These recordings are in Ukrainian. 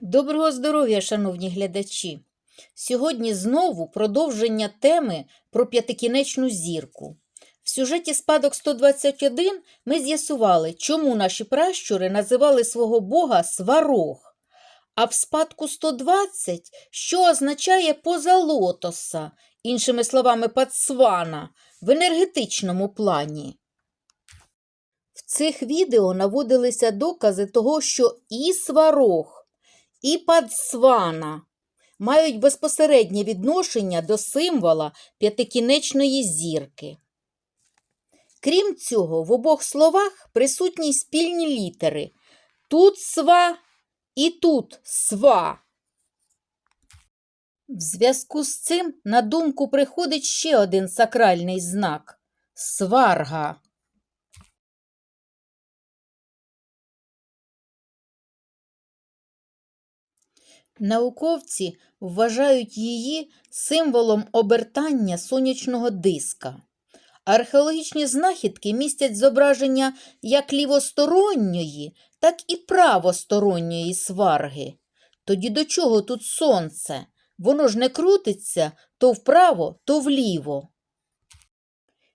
Доброго здоров'я, шановні глядачі! Сьогодні знову продовження теми про п'ятикінечну зірку. В сюжеті Спадок 121 ми з'ясували, чому наші пращури називали свого бога Сварог, а в спадку 120, що означає поза лотоса, іншими словами, пацвана, в енергетичному плані. В цих відео наводилися докази того, що і сварог, і падсвана мають безпосереднє відношення до символа п'ятикінечної зірки. Крім цього, в обох словах присутні спільні літери тут сва і тут сва. В зв'язку з цим на думку приходить ще один сакральний знак сварга. Науковці вважають її символом обертання сонячного диска. Археологічні знахідки містять зображення як лівосторонньої, так і правосторонньої сварги. Тоді до чого тут сонце? Воно ж не крутиться то вправо, то вліво.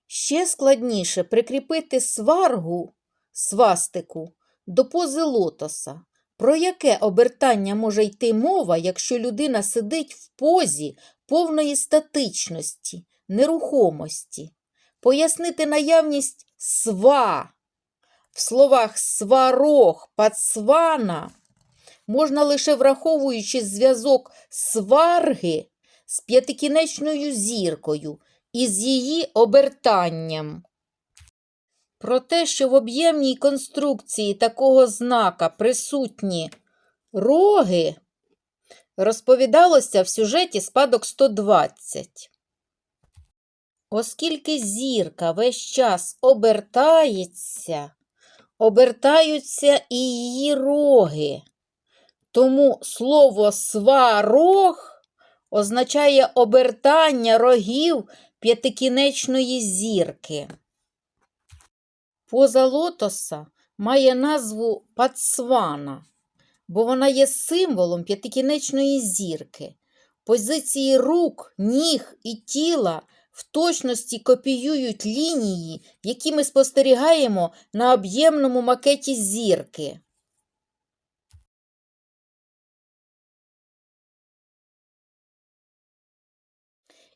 Ще складніше прикріпити сваргу, свастику, до пози лотоса. Про яке обертання може йти мова, якщо людина сидить в позі повної статичності, нерухомості? Пояснити наявність сва в словах сварог, пацвана можна лише враховуючи зв'язок сварги з п'ятикінечною зіркою і з її обертанням. Про те, що в об'ємній конструкції такого знака присутні роги, розповідалося в сюжеті спадок 120. Оскільки зірка весь час обертається, обертаються і її роги. Тому слово сварог означає обертання рогів п'ятикінечної зірки. Поза лотоса має назву Пацвана, бо вона є символом п'ятикінечної зірки. Позиції рук, ніг і тіла в точності копіюють лінії, які ми спостерігаємо на об'ємному макеті зірки.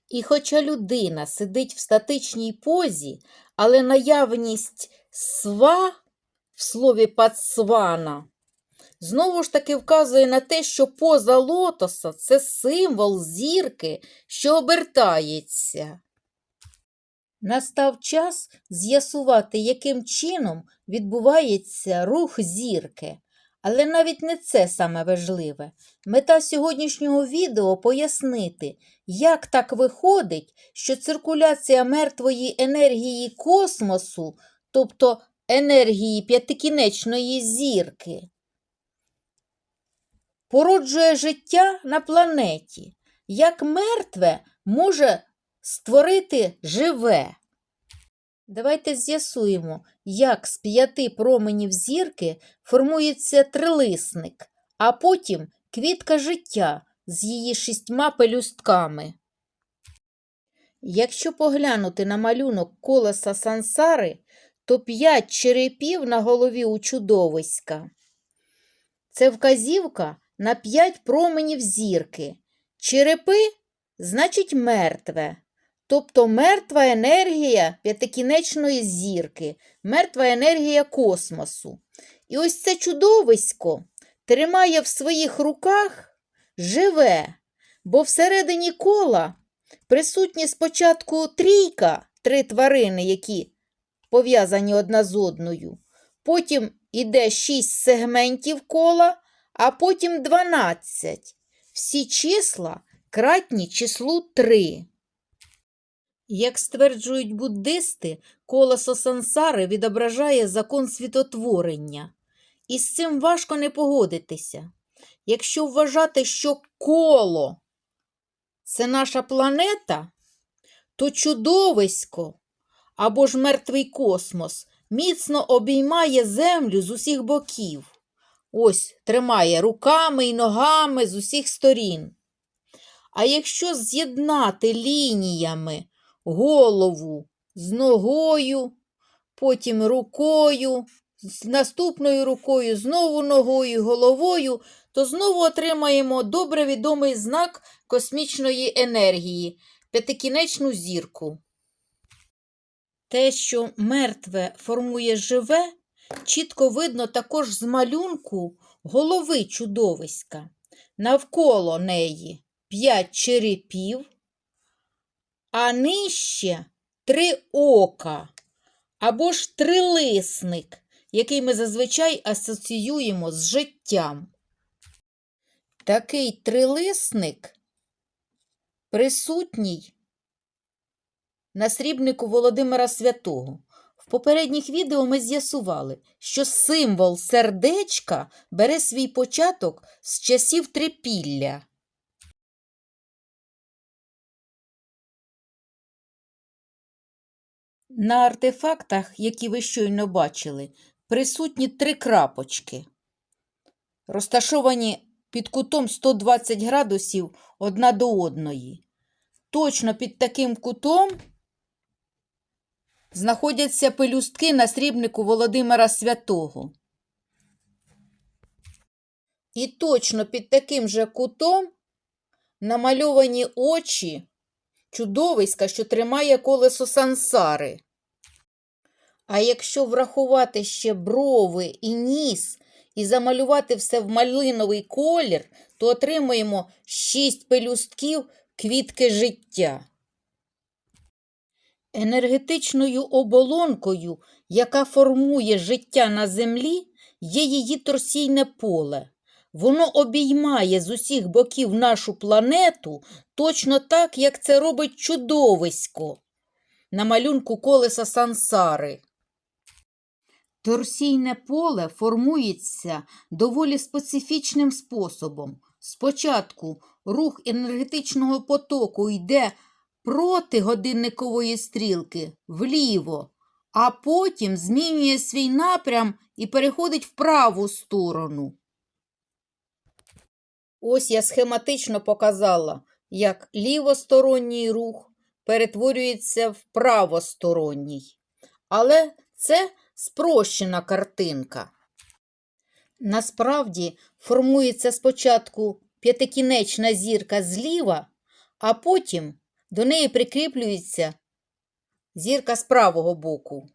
І хоча людина сидить в статичній позі, але наявність сва в слові пацвана знову ж таки вказує на те, що поза лотоса це символ зірки, що обертається. Настав час з'ясувати, яким чином відбувається рух зірки. Але навіть не це саме важливе. Мета сьогоднішнього відео пояснити, як так виходить, що циркуляція мертвої енергії космосу, тобто енергії п'ятикінечної зірки, породжує життя на планеті, як мертве може створити живе. Давайте з'ясуємо, як з п'яти променів зірки формується трилисник, а потім квітка життя з її шістьма пелюстками. Якщо поглянути на малюнок колеса сансари, то п'ять черепів на голові у чудовиська. Це вказівка на п'ять променів зірки. Черепи значить мертве. Тобто мертва енергія п'ятикінечної зірки, мертва енергія космосу. І ось це чудовисько тримає в своїх руках живе, бо всередині кола присутні спочатку трійка, три тварини, які пов'язані одна з одною. Потім іде шість сегментів кола, а потім дванадцять. Всі числа кратні числу три. Як стверджують буддисти, колесо сансари відображає закон світотворення. І з цим важко не погодитися. Якщо вважати, що коло це наша планета, то чудовисько або ж мертвий космос міцно обіймає землю з усіх боків. ось тримає руками і ногами з усіх сторін. А якщо з'єднати лініями голову з ногою, потім рукою, з наступною рукою, знову ногою, головою, то знову отримаємо добре відомий знак космічної енергії п'ятикінечну зірку. Те, що мертве формує живе, чітко видно також з малюнку голови чудовиська. Навколо неї п'ять черепів, а нижче три ока або ж трилисник, який ми зазвичай асоціюємо з життям. Такий трилисник присутній на срібнику Володимира Святого. В попередніх відео ми з'ясували, що символ сердечка бере свій початок з часів трипілля. На артефактах, які ви щойно бачили, присутні три крапочки, розташовані під кутом 120 градусів одна до одної. Точно під таким кутом знаходяться пелюстки на срібнику Володимира Святого. І точно під таким же кутом намальовані очі чудовиська, що тримає колесо сансари. А якщо врахувати ще брови і ніс і замалювати все в малиновий колір, то отримаємо шість пелюстків квітки життя. Енергетичною оболонкою, яка формує життя на землі, є її торсійне поле. Воно обіймає з усіх боків нашу планету точно так, як це робить чудовисько на малюнку колеса сансари. Торсійне поле формується доволі специфічним способом. Спочатку рух енергетичного потоку йде проти годинникової стрілки вліво, а потім змінює свій напрям і переходить в праву сторону. Ось я схематично показала, як лівосторонній рух перетворюється в правосторонній. Але це спрощена картинка. Насправді формується спочатку п'ятикінечна зірка зліва, а потім до неї прикріплюється зірка з правого боку.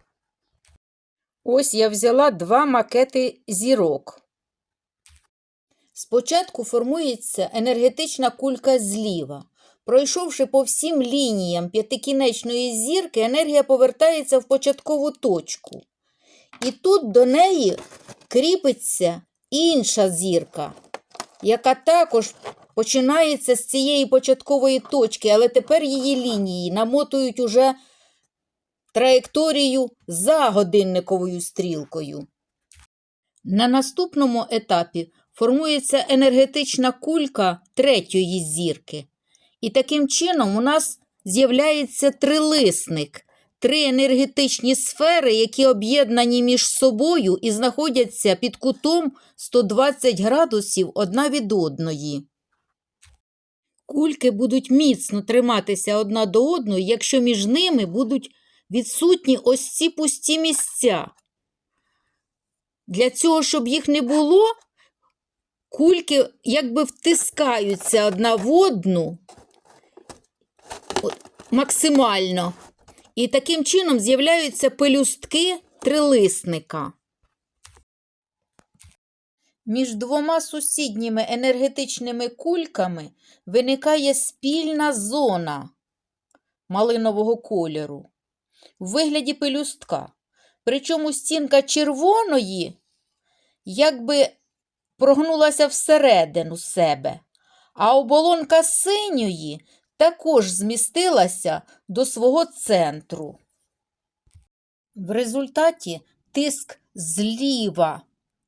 Ось я взяла два макети зірок. Спочатку формується енергетична кулька зліва. Пройшовши по всім лініям п'ятикінечної зірки, енергія повертається в початкову точку. І тут до неї кріпиться інша зірка, яка також починається з цієї початкової точки, але тепер її лінії намотують уже траєкторію за годинниковою стрілкою. На наступному етапі формується енергетична кулька третьої зірки. І таким чином у нас з'являється трилисник, три енергетичні сфери, які об'єднані між собою і знаходяться під кутом 120 градусів одна від одної. Кульки будуть міцно триматися одна до одної, якщо між ними будуть відсутні ось ці пусті місця. Для цього, щоб їх не було, кульки якби втискаються одна в одну максимально. І таким чином з'являються пелюстки трилисника. Між двома сусідніми енергетичними кульками виникає спільна зона малинового кольору в вигляді пелюстка. Причому стінка червоної якби прогнулася всередину себе, а оболонка синьої також змістилася до свого центру. В результаті тиск зліва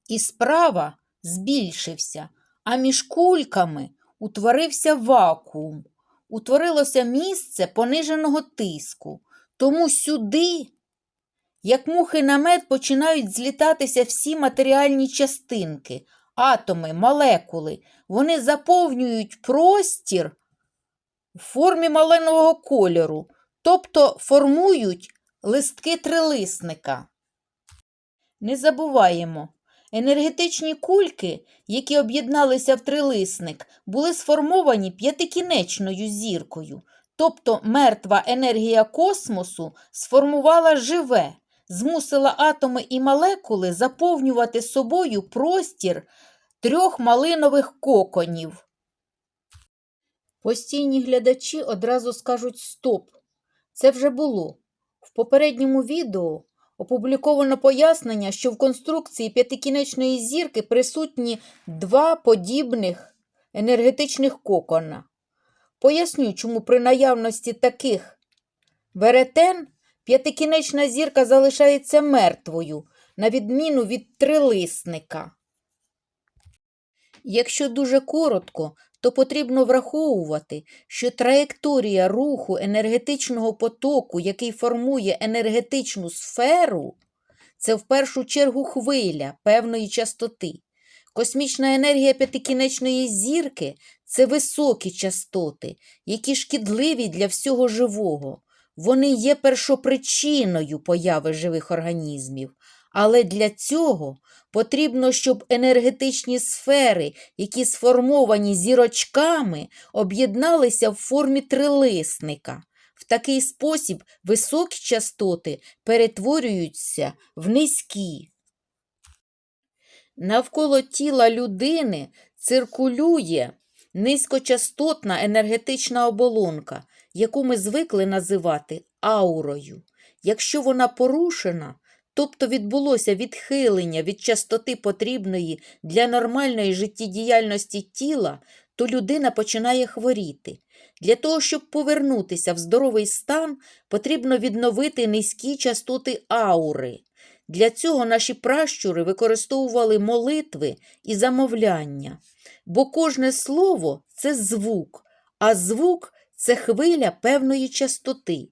і справа збільшився, а між кульками утворився вакуум, утворилося місце пониженого тиску. Тому сюди, як мухи на мед, починають злітатися всі матеріальні частинки, атоми, молекули, вони заповнюють простір в формі малинового кольору, тобто формують листки трилисника. Не забуваємо, енергетичні кульки, які об'єдналися в трилисник, були сформовані п'ятикінечною зіркою, тобто мертва енергія космосу сформувала живе, змусила атоми і молекули заповнювати собою простір трьох малинових коконів. Постійні глядачі одразу скажуть стоп. Це вже було. В попередньому відео опубліковано пояснення, що в конструкції п'ятикінечної зірки присутні два подібних енергетичних кокона. Поясню, чому при наявності таких веретен п'ятикінечна зірка залишається мертвою, на відміну від трилисника. Якщо дуже коротко, то потрібно враховувати, що траєкторія руху енергетичного потоку, який формує енергетичну сферу, це в першу чергу хвиля певної частоти. Космічна енергія п'ятикінечної зірки це високі частоти, які шкідливі для всього живого. Вони є першопричиною появи живих організмів. Але для цього потрібно, щоб енергетичні сфери, які сформовані зірочками, об'єдналися в формі трилисника. В такий спосіб високі частоти перетворюються в низькі. Навколо тіла людини циркулює низькочастотна енергетична оболонка, яку ми звикли називати аурою. Якщо вона порушена, тобто відбулося відхилення від частоти потрібної для нормальної життєдіяльності тіла, то людина починає хворіти. Для того, щоб повернутися в здоровий стан, потрібно відновити низькі частоти аури. Для цього наші пращури використовували молитви і замовляння, бо кожне слово це звук, а звук це хвиля певної частоти.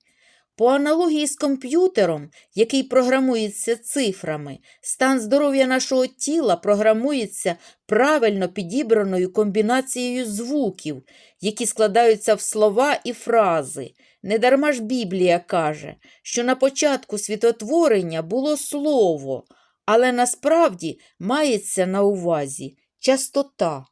По аналогії з комп'ютером, який програмується цифрами, стан здоров'я нашого тіла програмується правильно підібраною комбінацією звуків, які складаються в слова і фрази. Недарма ж Біблія каже, що на початку світотворення було слово, але насправді мається на увазі частота.